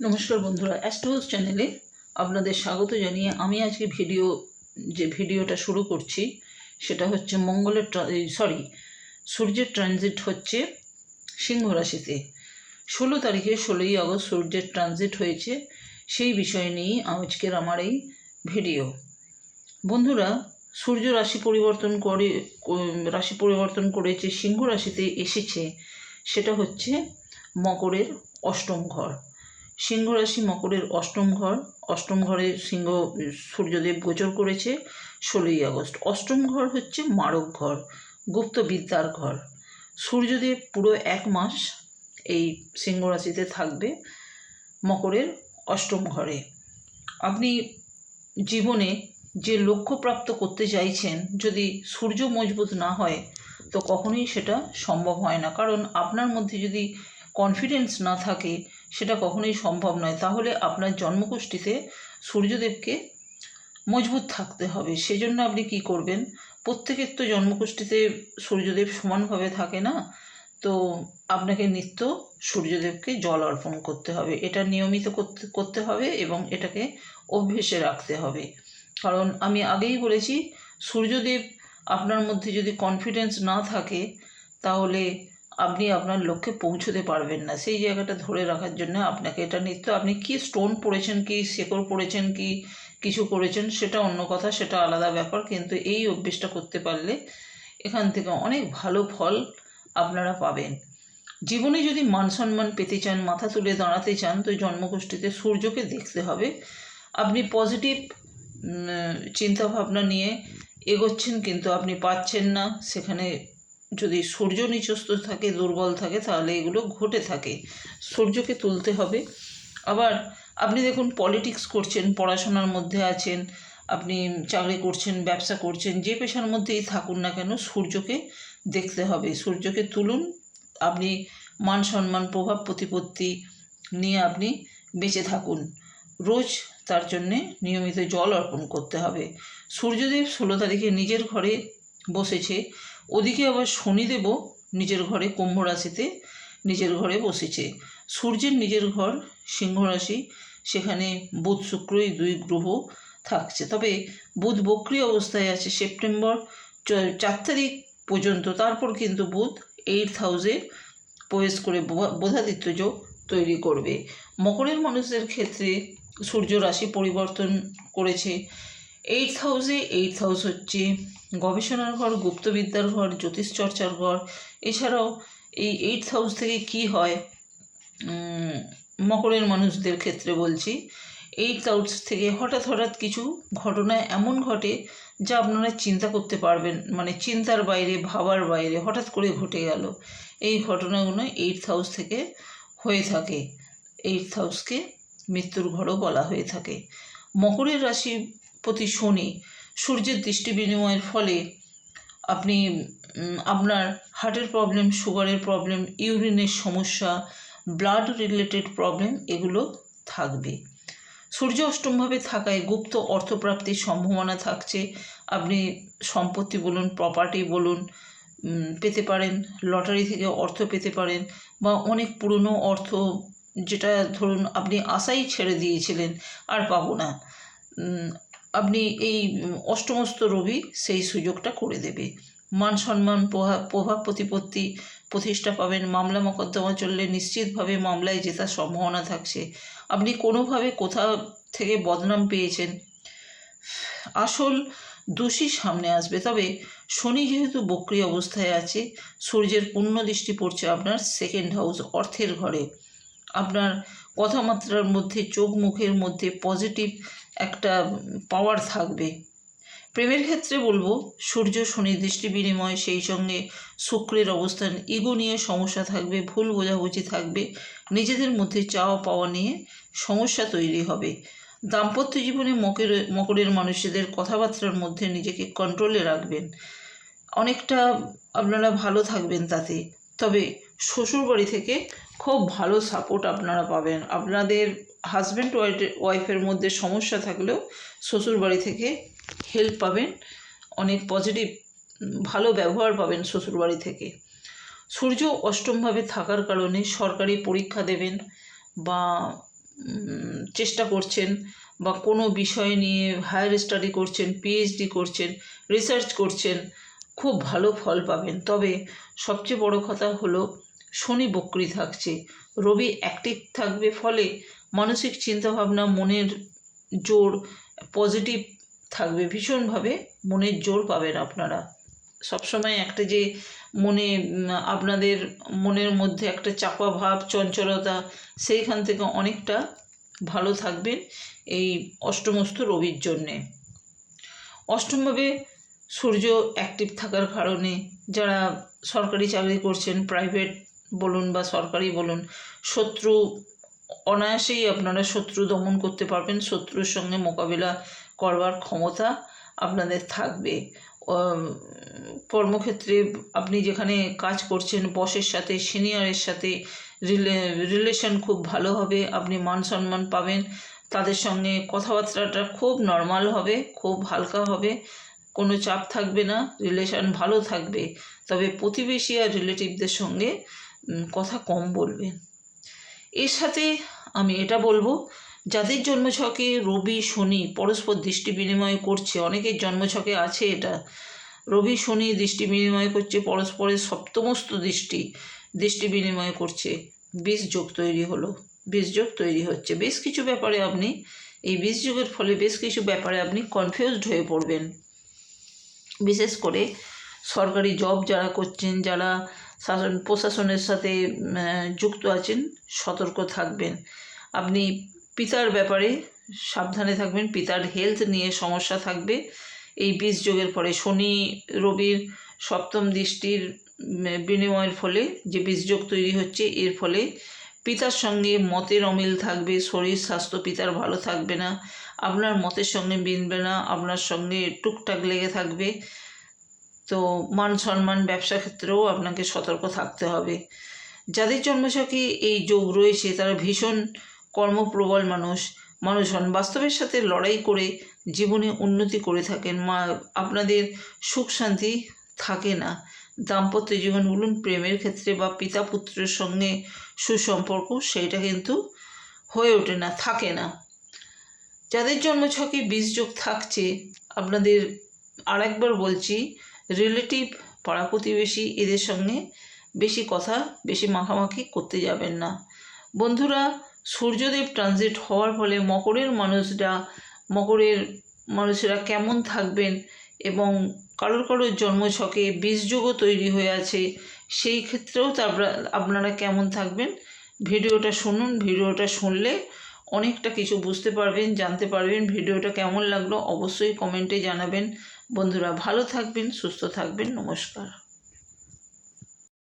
নমস্কার বন্ধুরা অ্যাস্ট্রোস চ্যানেলে আপনাদের স্বাগত জানিয়ে আমি আজকে ভিডিও যে ভিডিওটা শুরু করছি, সেটা হচ্ছে মঙ্গলের সরি সূর্যের ট্রানজিট হচ্ছে সিংহ রাশিতে। ষোলো তারিখে ষোলোই আগস্ট সূর্যের ট্রানজিট হয়েছে, সেই বিষয় নিয়েই আজকের আমার এই ভিডিও বন্ধুরা, সূর্য রাশি পরিবর্তন করে রাশি পরিবর্তন করেছে, সিংহ রাশিতে এসেছে, সেটা হচ্ছে মকরের অষ্টম ঘর। সিংহ রাশি মকরের অষ্টম ঘর। অষ্টম ঘরে সিংহ সূর্যদেব গোচর করেছে ষোলোই আগস্ট। অষ্টম ঘর হচ্ছে মারক ঘর, গুপ্ত বিদ্যার ঘর। সূর্যদেব পুরো এক মাস এই সিংহ রাশিতে থাকবে মকরের অষ্টম ঘরে। আপনি জীবনে যে লক্ষ্য প্রাপ্ত করতে চাইছেন, যদি সূর্য মজবুত না হয়, তো কখনোই সেটা সম্ভব হয় না। কারণ আপনার মধ্যে যদি কনফিডেন্স না থাকে, সেটা কখনোই সম্ভব নয়। তাহলে আপনার জন্মকুষ্ঠিতে সূর্যদেবকে মজবুত থাকতে হবে। সেজন্য আপনি কি করবেন? প্রত্যেকের তো জন্মকুষ্ঠিতে সূর্যদেব সমানভাবে থাকে না, তো আপনাকে নিত্য সূর্যদেবকে জল অর্পণ করতে হবে। এটা নিয়মিত করতে করতে হবে এবং এটাকে অভ্যেসে রাখতে হবে। কারণ আমি আগেই বলেছি, সূর্যদেব আপনার মধ্যে যদি কনফিডেন্স না থাকে, তাহলে আপনি আপনার লক্ষ্যে পৌঁছতে পারবেন না। সেই জায়গাটা ধরে রাখার জন্য আপনাকে এটা নিত্য আপনি কি স্টোন পড়েছেন, কি শেকড় পড়েছেন, কি কিছু করেছেন, সেটা অন্য কথা, সেটা আলাদা ব্যাপার। কিন্তু এই অভ্যেসটা করতে পারলে এখান থেকে অনেক ভালো ফল আপনারা পাবেন। জীবনে যদি মান সম্মান পেতে চান, মাথা তুলে দাঁড়াতে চান, তো জন্মগোষ্ঠীতে সূর্যকে দেখতে হবে। আপনি পজিটিভ চিন্তাভাবনা নিয়ে এগোচ্ছেন, কিন্তু আপনি পাচ্ছেন না। সেখানে যদি সূর্য নিচস্ত থাকে, দুর্বল থাকে, তাহলে এগুলো ঘটে থাকে। সূর্যকে তুলতে হবে। আবার আপনি দেখুন, পলিটিক্স করছেন, পড়াশোনার মধ্যে আছেন, আপনি চাকরি করছেন, ব্যবসা করছেন, যে পেশার মধ্যেই থাকুন না কেন, সূর্যকে দেখতে হবে। সূর্যকে তুলুন, আপনি মান সম্মান, প্রভাব প্রতিপত্তি নিয়ে আপনি বেঁচে থাকুন। রোজ তার জন্যে নিয়মিত জল অর্পণ করতে হবে। সূর্যদেব ষোলো তারিখে নিজের ঘরে বসেছে। ওদিকে আবার শনিদেবও নিজের ঘরে কুম্ভ রাশিতে নিজের ঘরে বসেছে। সূর্যের নিজের ঘর, সিংহ রাশি, সেখানে বুধ শুক্রই দুই গ্রহ থাকছে। তবে বুধ বক্রি অবস্থায় আছে সেপ্টেম্বর চার তারিখ পর্যন্ত। তারপর কিন্তু বুধ এইট হাউসে প্রবেশ করে বোধাদিত্য যোগ তৈরি করবে। মকরের মানুষদের ক্ষেত্রে সূর্য রাশি পরিবর্তন করেছে। এইট হাউসে এইট হাউস হচ্ছে গবেষণার ঘর, গুপ্তবিদ্যার ঘর জ্যোতিষ চর্চার ঘর। এছাড়াও এই এইট হাউস থেকে কি হয় মকরের মানুষদের ক্ষেত্রে বলছি, এইট হাউস থেকে হঠাৎ হঠাৎ কিছু ঘটনা এমন ঘটে যা আপনারা চিন্তা করতে পারবেন মানে চিন্তার বাইরে, ভাবার বাইরে হঠাৎ করে ঘটে গেল। এই ঘটনাগুলো এইট হাউস থেকে হয়ে থাকে। এইট হাউসকে মৃত্যুর ঘরও বলা হয়ে থাকে। মকরের রাশি প্রতি শনি সূর্যের দৃষ্টি বিনিময়ের ফলে আপনি আপনার হার্টের প্রবলেম, সুগারের প্রবলেম, ইউরিনের সমস্যা, ব্লাড রিলেটেড প্রবলেম এগুলো থাকবে। সূর্য অষ্টমভাবে থাকায় গুপ্ত অর্থপ্রাপ্তির সম্ভাবনা থাকছে। আপনি সম্পত্তি বলুন প্রপার্টি বলুন পেতে পারেন লটারি থেকে অর্থ পেতে পারেন বা অনেক পুরনো অর্থ যেটা ধরুন আপনি আশাই ছেড়ে দিয়েছিলেন, আর পাবো না। আপনি এই অষ্টমস্ত রবি সেই সুযোগটা করে দেবে। মান সম্মান প্রভাব প্রতিপত্তি প্রতিষ্ঠা পাবেন, মামলা মোকদ্দমা চললে নিশ্চিতভাবে মামলায় জেতার সম্ভাবনা থাকছে। আপনি কোনোভাবে কোথা থেকে বদনাম পেয়েছেন? আসল দোষী সামনে আসবে। তবে শনি যেহেতু বক্রি অবস্থায় আছে, সূর্যের পূর্ণ দৃষ্টি পড়ছে আপনার সেকেন্ড হাউস অর্থের ঘরে। আপনার কথামাত্রার মধ্যে চোখ মুখের মধ্যে পজিটিভ একটা পাওয়ার থাকবে। প্রেমের ক্ষেত্রে বলব, সূর্য, শনি দৃষ্টি বিনিময়, সেই সঙ্গে শুক্রের অবস্থান ইগো নিয়ে সমস্যা থাকবে, ভুল বোঝাবুঝি থাকবে। নিজেদের মধ্যে চাওয়া পাওয়া নিয়ে সমস্যা তৈরি হবে। দাম্পত্য জীবনে মকের, মকরের মানুষদের কথাবার্তার মধ্যে নিজেকে কন্ট্রোলে রাখবেন। অনেকটা আপনারা ভালো থাকবেন তাতে। তবে শ্বশুরবাড়ি থেকে খুব ভালো সাপোর্ট আপনারা পাবেন। আপনাদের হাজব্যান্ড ওয়াইফের মধ্যে সমস্যা থাকলেও শ্বশুরবাড়ি থেকে হেল্প পাবেন। অনেক পজিটিভ ভালো ব্যবহার পাবেন শ্বশুরবাড়ি থেকে। সূর্য অষ্টমভাবে থাকার কারণে সরকারি পরীক্ষা দেবেন বা চেষ্টা করছেন বা কোনো বিষয় নিয়ে হায়ার স্টাডি করছেন পিএইচডি করছেন রিসার্চ করছেন, খুব ভালো ফল পাবেন। তবে সবচেয়ে বড় কথা হলো শনি বক্রি থাকছে। রবি অ্যাক্টিভ থাকবে ফলে মানসিক চিন্তাভাবনা, মনের জোর পজিটিভ থাকবে। ভীষণভাবে মনের জোর পাবেন আপনারা। সবসময় একটা যে মনে আপনাদের মনের মধ্যে একটা চাপা ভাব, চঞ্চলতা, সেইখান থেকে অনেকটা ভালো থাকবেন এই অষ্টমস্ত রবির জন্যে। অষ্টমভাবে সূর্য অ্যাক্টিভ থাকার কারণে যারা সরকারি চাকরি করছেন প্রাইভেট বলুন বা সরকারি বলুন, শত্রু অনায়াসেই আপনারা শত্রু দমন করতে পারবেন, শত্রুর সঙ্গে মোকাবিলা করবার ক্ষমতা আপনাদের থাকবে। কর্মক্ষেত্রে আপনি যেখানে কাজ করছেন, বসের সাথে, সিনিয়রের সাথে, রিলে, রিলেশন খুব ভালো হবে, আপনি মান সম্মান পাবেন, তাদের সঙ্গে কথাবার্তাটা খুব নর্মাল হবে, খুব হালকা হবে, কোনো চাপ থাকবে না, রিলেশন ভালো থাকবে। তবে প্রতিবেশী আর রিলেটিভদের সঙ্গে কথা কম বলবেন। এর সাথে আমি এটা বলব, যাদের জন্মছকে রবি, শনি পরস্পর দৃষ্টি বিনিময় করছে, অনেকের জন্মছকে আছে এটা। রবি, শনি দৃষ্টি বিনিময় করছে, পরস্পরের সপ্তমস্ত দৃষ্টি দৃষ্টি বিনিময় করছে। বিষ যোগ তৈরি হলো বিষ যোগ তৈরি হচ্ছে। বেশ কিছু ব্যাপারে আপনি, এই বিষ যোগের ফলে বেশ কিছু ব্যাপারে আপনি কনফিউজড হয়ে পড়বেন। বিশেষ করে সরকারি জব যারা করছেন, যারা শাসন, প্রশাসনের সাথে যুক্ত আছেন, সতর্ক থাকবেন। আপনি পিতার ব্যাপারে সাবধানে থাকবেন, পিতার হেলথ নিয়ে সমস্যা থাকবে। এই বীজ যোগের পরে শনি, রবির সপ্তম দৃষ্টির বিনিময়ের ফলে যে বীজযোগ তৈরি হচ্ছে, এর ফলে পিতার সঙ্গে মতের অমিল থাকবে, শরীর, স্বাস্থ্য পিতার ভালো থাকবে না। আপনার মতের সঙ্গে মিলবে না, আপনার সঙ্গে টুকটাক লেগে থাকবে। তো মান সম্মান ব্যবসা ক্ষেত্রেও আপনাকে সতর্ক থাকতে হবে। যাদের জন্মছকে এই যোগ রয়েছে, তারা ভীষণ কর্মপ্রবল মানুষ। মানুষ হন, বাস্তবের সাথে লড়াই করে জীবনে উন্নতি করে থাকেন। মা, আপনাদের সুখ শান্তি থাকে না। দাম্পত্য জীবন বলুন, প্রেমের ক্ষেত্রে বা পিতা পুত্রের সঙ্গে সুসম্পর্ক সেইটা কিন্তু হয়ে ওঠে না, থাকে না। যাদের জন্মছকে বীজযোগ থাকছে, আপনাদের আরেকবার বলছি রিলেটিভ পাড়া প্রতিবেশী এদের সঙ্গে বেশি কথা, বেশি মাখামাখি করতে যাবেন না। বন্ধুরা, সূর্যদেব ট্রানজিট হওয়ার ফলে মকরের মানুষরা, মকরের মানুষেরা কেমন থাকবেন এবং কারোর কারোর জন্মছকে বীজযোগও তৈরি হয়ে আছে, সেই ক্ষেত্রেও তারপরা আপনারা কেমন থাকবেন? ভিডিওটা শুনুন, ভিডিওটা শুনলে অনেকটা কিছু বুঝতে পারবেন, জানতে পারবেন, ভিডিওটা কেমন লাগল অবশ্যই কমেন্টে জানাবেন। বন্ধুরা ভালো থাকবেন, সুস্থ থাকবেন, নমস্কার।